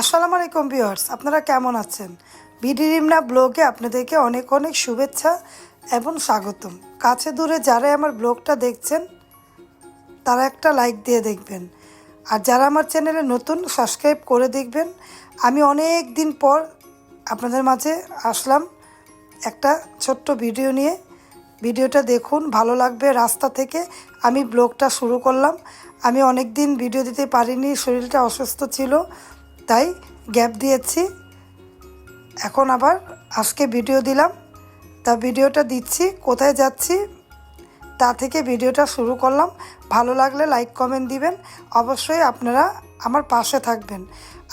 আসসালামু আলাইকুম ভিউয়ার্স, আপনারা কেমন আছেন? বিডি রিমনা ব্লগে আপনাদেরকে অনেক অনেক শুভেচ্ছা এবং স্বাগতম। কাছে দূরে যারা আমার ব্লগটা দেখছেন, তারা একটা লাইক দিয়ে দেখবেন। আর যারা আমার চ্যানেলে নতুন, সাবস্ক্রাইব করে দেখবেন, আমি অনেক দিন পর আপনাদের মাঝে আসলাম একটা ছোট্ট ভিডিও নিয়ে। ভিডিওটা দেখুন, ভালো লাগবে রাস্তা থেকে আমি ব্লগটা শুরু করলাম। আমি অনেক দিন ভিডিও দিতে পারিনি, শরীরটা অসুস্থ ছিল। তাই গ্যাপ দিয়েছি। এখন আবার আজকে ভিডিও দিলাম। তা ভিডিওটা দিচ্ছি, কোথায় যাচ্ছি, তা থেকে ভিডিওটা শুরু করলাম। ভালো লাগলে লাইক কমেন্ট দিবেন। অবশ্যই আপনারা আমার পাশে থাকবেন।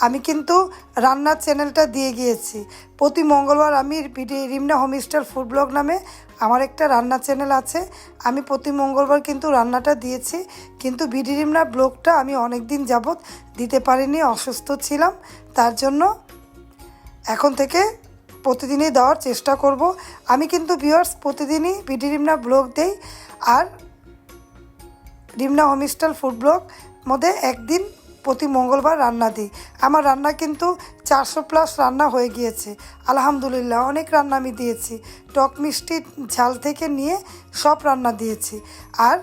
আমি কিন্তু রান্নার চ্যানেলটা দিয়ে গিয়েছি। প্রতি মঙ্গলবার আমি BD Rimna homestar food blog নামে আমার একটা রান্নার চ্যানেল আছে। আমি প্রতি মঙ্গলবার কিন্তু রান্নাটা দিয়েছি। কিন্তু বিডি রিমনা ব্লগটা আমি অনেক দিন যাবৎ দিতে পারিনি, অসুস্থ ছিলাম। তার জন্য এখন থেকে প্রতিদিনই দেওয়ার চেষ্টা করব। আমি কিন্তু ভিউয়ার্স প্রতিদিনই বিডি রিমনা ব্লগ দেই। আর রিমনা হোমস্টাইল ফুড ব্লগ মধ্যে একদিন প্রতি মঙ্গলবার রান্না দিই। আমার রান্না কিন্তু চারশো প্লাস রান্না হয়ে গিয়েছে। আলহামদুলিল্লাহ, অনেক রান্না আমি দিয়েছি। টক মিষ্টি, ঝাল থেকে নিয়ে সব রান্না দিয়েছি। আর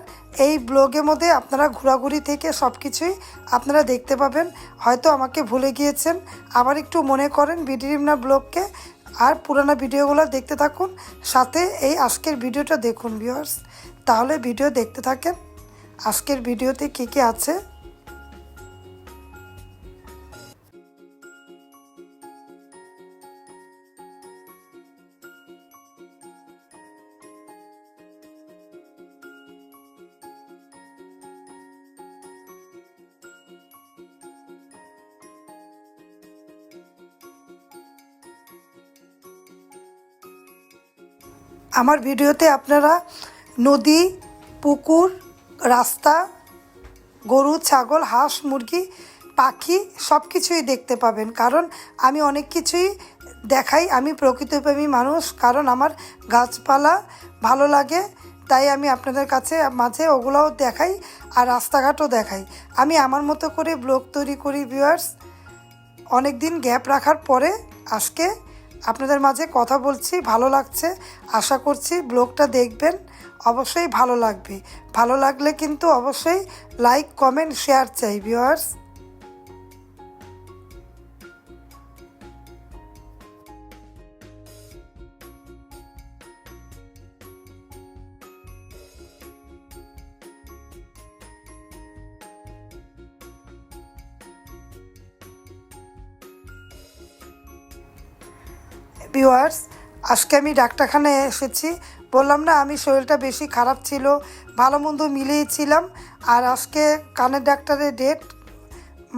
এই ব্লগের মধ্যে আপনারা ঘোরাঘুরি থেকে সব কিছুই আপনারা দেখতে পাবেন। হয়তো আমাকে ভুলে গিয়েছেন। আবার একটু মনে করেন বিডিরিমনা ব্লগকে। আর পুরানো ভিডিওগুলো দেখতে থাকুন। সাথে এই আজকের ভিডিওটা দেখুন ভিউয়ার্স তাহলে ভিডিও দেখতে থাকেন। আজকের ভিডিওতে কী কী আছে? আমার ভিডিওতে আপনারা নদী, পুকুর, রাস্তা, গরু, ছাগল, হাঁস, মুরগি, পাখি সব কিছুই দেখতে পাবেন। কারণ আমি অনেক কিছুই দেখাই। আমি প্রকৃতিপ্রেমী মানুষ, কারণ আমার গাছপালা ভালো লাগে, তাই আমি আপনাদের কাছে মাঝে ওগুলোও দেখাই আর রাস্তাঘাটও দেখাই। আমি আমার মতো করে ব্লগ তৈরি করি ভিউয়ার্স অনেক দিন গ্যাপ রাখার পরে আজকে আপনাদের মাঝে কথা বলছি, ভালো লাগছে। আশা করছি ব্লগটা দেখবেন। অবশ্যই ভালো লাগবে। ভালো লাগলে কিন্তু অবশ্যই লাইক কমেন্ট শেয়ার চাই ভিউয়ার্স ভিউয়ার্স আজকে আমি ডাক্তারখানায় এসেছি। বললাম, না, আমি শরীরটা বেশি খারাপ ছিল, ভালো মন্দ মিলিয়েই ছিলাম। আর আজকে কানের ডাক্তারের ডেট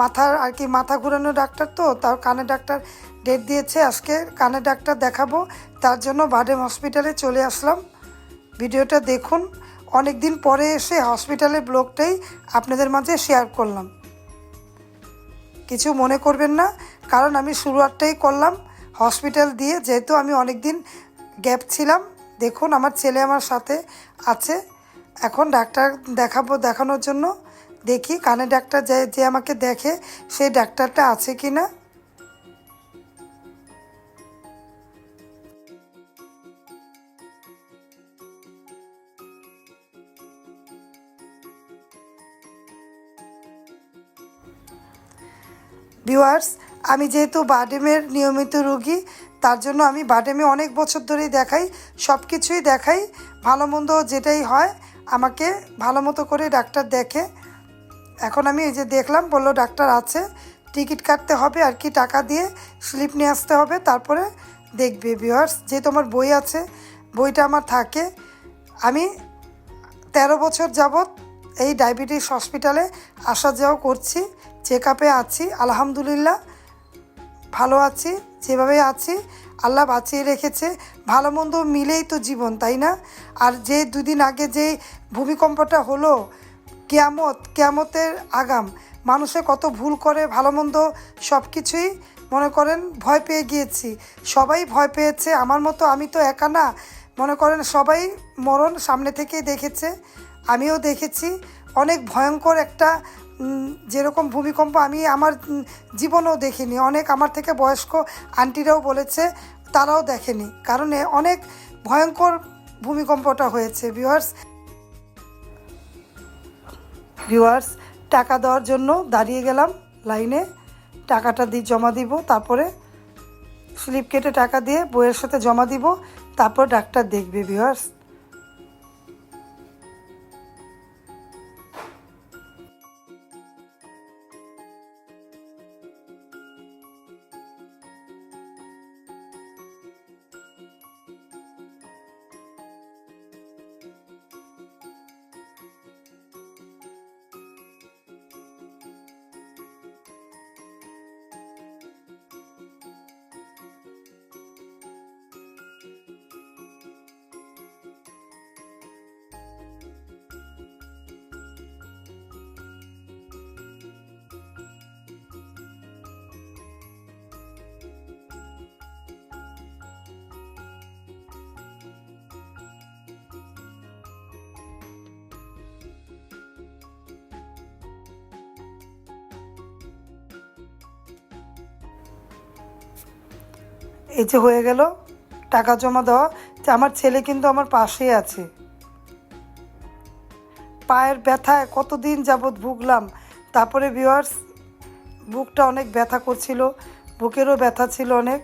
মাথার আর কি মাথা ঘুরানো ডাক্তার তো তার কানের ডাক্তার ডেট দিয়েছে। আজকে কানের ডাক্তার দেখাবো, তার জন্য বাডেম হসপিটালে চলে আসলাম। ভিডিওটা দেখুন। অনেক দিন পরে এসে হসপিটালের ব্লগটাই আপনাদের মাঝে শেয়ার করলাম। কিছু মনে করবেন না, কারণ আমি শুরুয়ারটাই করলাম। হসপিটাল দিয়ে, যেহেতু আমি অনেক দিন গ্যাপ ছিলাম, দেখুন আমার ছেলে আমার সাথে আছে। এখন ডাক্তার দেখাবো, দেখানোর জন্য দেখি কানে ডাক্তার যে যে আমাকে দেখে সেই ডাক্তারটা আছে কি না। ভিউয়ার্স আমি যেহেতু বাডেমের নিয়মিত রোগী, তার জন্য আমি বাডেমে অনেক বছর ধরেই দেখাই সব কিছুই দেখাই, ভালো মন্দ যেটাই হয়, আমাকে ভালো মতো করে ডাক্তার দেখে। এখন আমি এই যে দেখলাম, বলল ডাক্তার আছে, টিকিট কাটতে হবে আর কি টাকা দিয়ে, স্লিপ নিয়ে আসতে হবে, তারপরে দেখবে ভিউয়ার্স যেহেতু আমার বই আছে, বইটা আমার থাকে। আমি তেরো বছর যাবৎ এই ডায়াবেটিস হসপিটালে আসা যাওয়া করছি, চেক আপে আছি, আলহামদুলিল্লাহ। ভালো আছি, যেভাবে আছি, আল্লাহ বাঁচিয়ে রেখেছে। ভালো মন্দ মিলেই তো জীবন, তাই না? আর যে দুদিন আগে যে ভূমিকম্পটা হলো, কেয়ামত, কেয়ামতের আগাম, মানুষে কত ভুল করে, ভালো মন্দ সব কিছুই মনে করেন, ভয় পেয়ে গিয়েছি। সবাই ভয় পেয়েছে, আমার মতো আমি তো একা না। মনে করেন, সবাই মরণ সামনে থেকেই দেখেছে, আমিও দেখেছি। অনেক ভয়ঙ্কর একটা যেরকম ভূমিকম্প আমি আমার জীবনেও দেখিনি। অনেক আমার থেকে বয়স্ক আন্টিরাও বলেছে, তারাও দেখেনি। কারণ অনেক ভয়ঙ্কর ভূমিকম্পটা হয়েছে ভিউয়ার্স ভিউয়ার্স টাকা দেওয়ার জন্য দাঁড়িয়ে গেলাম লাইনে। টাকাটা দিয়ে জমা দিব, তারপরে স্লিপ কেটে টাকা দিয়ে বইয়ের সাথে জমা দিব, তারপর ডাক্তার দেখবে ভিউয়ার্স এই যে হয়ে গেল, টাকা জমা দেওয়া। আমার ছেলে কিন্তু আমার পাশেই আছে। পায়ের ব্যথায় কতদিন যাবৎ ভুগলাম। তারপরে ভিওয়ার্স বুকটা অনেক ব্যথা করছিল, বুকেরও ব্যথা ছিল অনেক।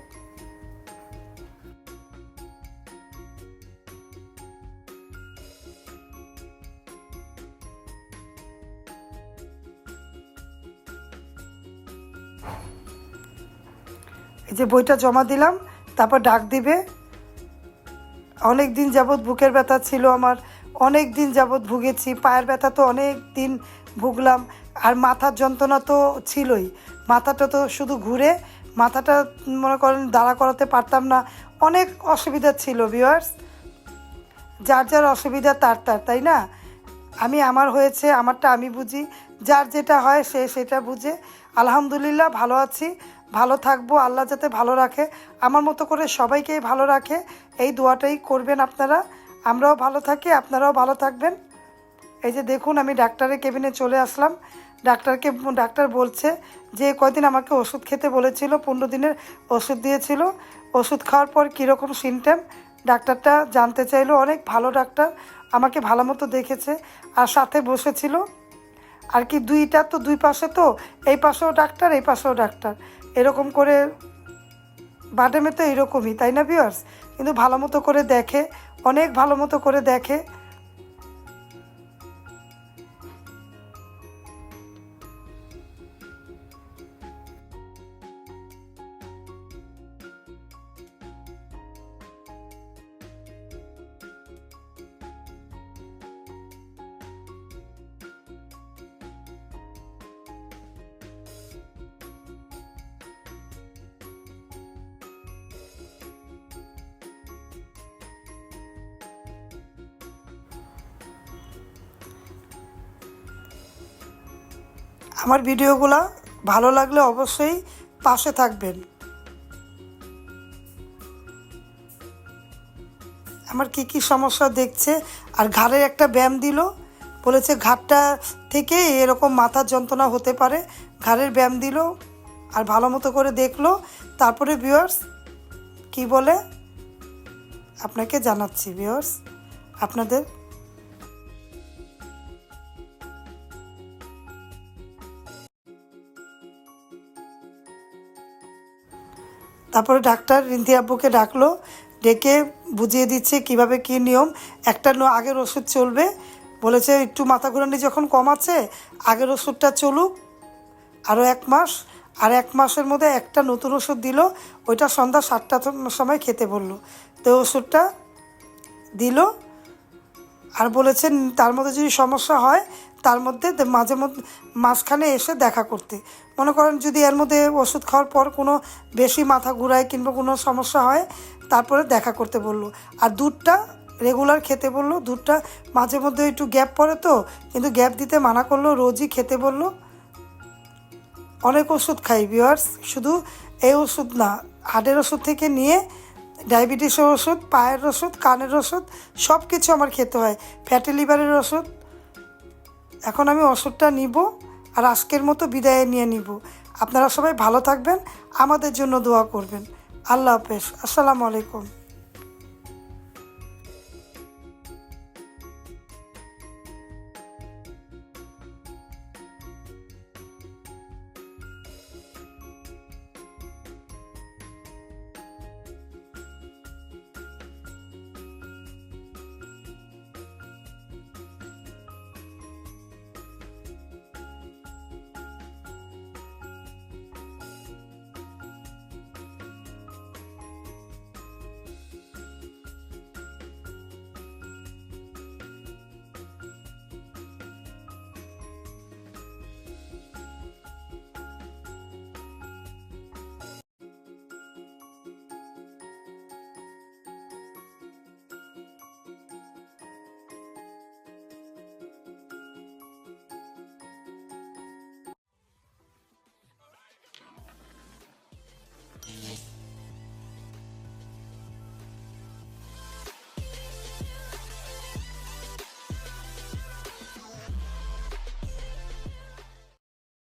এই যে বইটা জমা দিলাম, তারপর ডাক দিবে। অনেক দিন যাবৎ বুকের ব্যথা ছিল আমার অনেক দিন যাবৎ ভুগেছি, পায়ের ব্যথা তো অনেক দিন ভুগলাম, আর মাথার যন্ত্রণা তো ছিলই। মাথাটা তো শুধু ঘুরে, মাথাটা মনে করেন দাঁড়া করাতে পারতাম না। অনেক অসুবিধা ছিল ভিওয়ার্স যার যার অসুবিধা, তার তার, তাই না? আমি, আমার হয়েছে, আমারটা আমি বুঝি। যার যেটা হয়, সে সেটা বুঝে। আলহামদুলিল্লাহ, ভালো আছি। ভালো থাকব, আল্লাহ যাতে ভালো রাখে। আমার মতো করে সবাইকেই ভালো রাখে। এই দোয়াটাই করবেন আপনারা। আমরাও ভালো থাকি, আপনারাও ভালো থাকবেন। এই যে দেখুন, আমি ডাক্তারের কেবিনে চলে আসলাম। ডাক্তারকে, ডাক্তার বলছে যে, কয়দিন আমাকে ওষুধ খেতে বলেছিল, পনেরো দিনের ওষুধ দিয়েছিল। ওষুধ খাওয়ার পর কীরকম সিমটেম ডাক্তারটা জানতে চাইলো, অনেক ভালো ডাক্তার, আমাকে ভালো মতো দেখেছে আর সাথে বসেছিল। আর কি দুইটা তো, দুই পাশে তো, এই পাশেও ডাক্তার, এই পাশেও ডাক্তার। এরকম করে বাডেমে তো এরকমই, তাই না ভিওর্স কিন্তু ভালো মতো করে দেখে, অনেক ভালো মতো করে দেখে আমার ভিডিওগুলো ভালো লাগলে অবশ্যই পাশে থাকবেন। আমার কি কি সমস্যা দেখছে? আর ঘাড়ের একটা ব্যায়াম দিল, বলেছে ঘাটটা থেকে এরকম মাথার যন্ত্রণা হতে পারে। ঘাড়ের ব্যায়াম দিল আর ভালো মতো করে দেখল। তারপরে ভিউয়ার্স কি বলে? আপনাকে জানাচ্ছি ভিউয়ার্স আপনাদের তারপরে ডাক্তার রিন্তি আব্বুকে ডাকলো, ডেকে বুঝিয়ে দিচ্ছে কীভাবে কি নিয়ম। একটা আগের ওষুধ চলবে। বলেছে, একটু মাথা ঘুরানি যখন কমাচ্ছে আগের ওষুধটা চলুক। আরও এক মাস, আর এক মাসের মধ্যে একটা নতুন ওষুধ দিল। ওইটা সন্ধ্যা সাতটার সময় খেতে বলল। তো ওষুধটা দিল। আর বলেছেন, তার মধ্যে যদি সমস্যা হয় তার মধ্যে মাঝে মধ্যে মাঝখানে এসে দেখা করতে। মনে করেন যদি এর মধ্যে ওষুধ খাওয়ার পর কোনো বেশি মাথা ঘুরায় কিংবা কোনো সমস্যা হয়, তারপরে দেখা করতে বলল। আর দুধটা রেগুলার খেতে বলল, দুধটা মাঝে মধ্যে একটু গ্যাপ পড়ে তো, কিন্তু গ্যাপ দিতে মানা করল, রোজই খেতে বলল। অনেক ওষুধ খাই ভিওয়ার্স শুধু এই ওষুধ না হার্টের ওষুধ থেকে নিয়ে ডায়াবেটিসের ওষুধ, পায়ের ওষুধ, কানের ওষুধ সব কিছু আমার খেতে হয়। ফ্যাটি লিভারের ওষুধ এখন আমি ওষুধটা নিব আর আজকের মতো বিদায় নিয়ে নিব। আপনারা সবাই ভালো থাকবেন, আমাদের জন্য দোয়া করবেন। আল্লাহ হাফেজ। আসসালামু আলাইকুম।